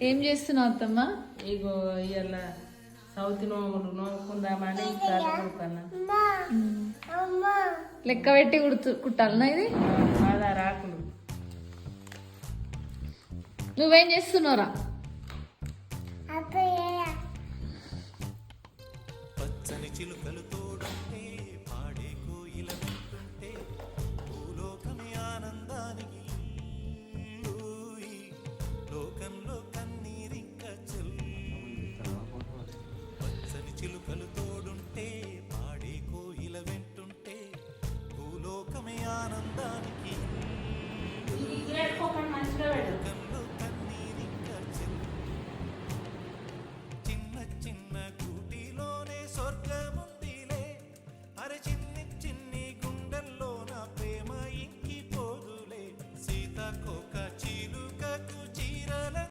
ఏం చేస్తున్నావు అత్తమ్మ? ఇగో ఇవాళ సౌతి నోములు నోముకుందామని చదువుకున్నా లెక్క పెట్టి కుడుతు కుట్టాలనా ఇది? ఆకులు నువ్వేం చేస్తున్నావురా? చిలుకలు తోడుంటే పాడే కోయిల వెంటుంటే భూలోకమే ఆనందానికి చిన్న చిన్న కూటిలోనే స్వర్గము